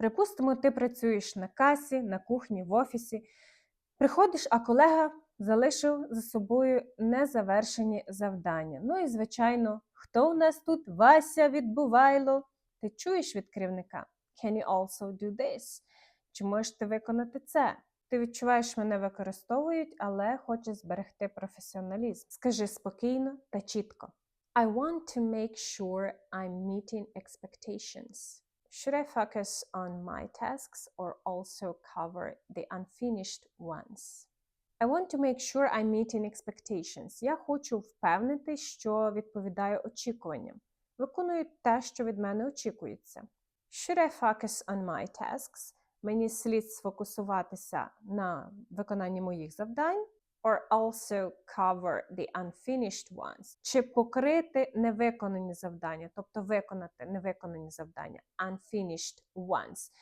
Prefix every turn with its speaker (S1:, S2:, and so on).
S1: Припустимо, ти працюєш на касі, на кухні, в офісі. Приходиш, а колега залишив за собою незавершені завдання. Ну і, звичайно, хто у нас тут Вася відбувайло? Ти чуєш від керівника? Can you also do this? Чи можеш ти виконати це? Ти відчуваєш, мене використовують, але хочеш зберегти професіоналізм. Скажи спокійно та чітко. I want to make sure I'm meeting expectations. Should I focus on my tasks or also cover the unfinished ones? I want to make sure I'm meeting expectations. Я хочу впевнити, що відповідаю очікуванням. Виконую те, що від мене очікується. Should I focus on my tasks? Мені слід сфокусуватися на виконанні моїх завдань. Or also cover the unfinished ones. Чи покрити невиконані завдання, тобто виконати невиконані завдання. Unfinished ones.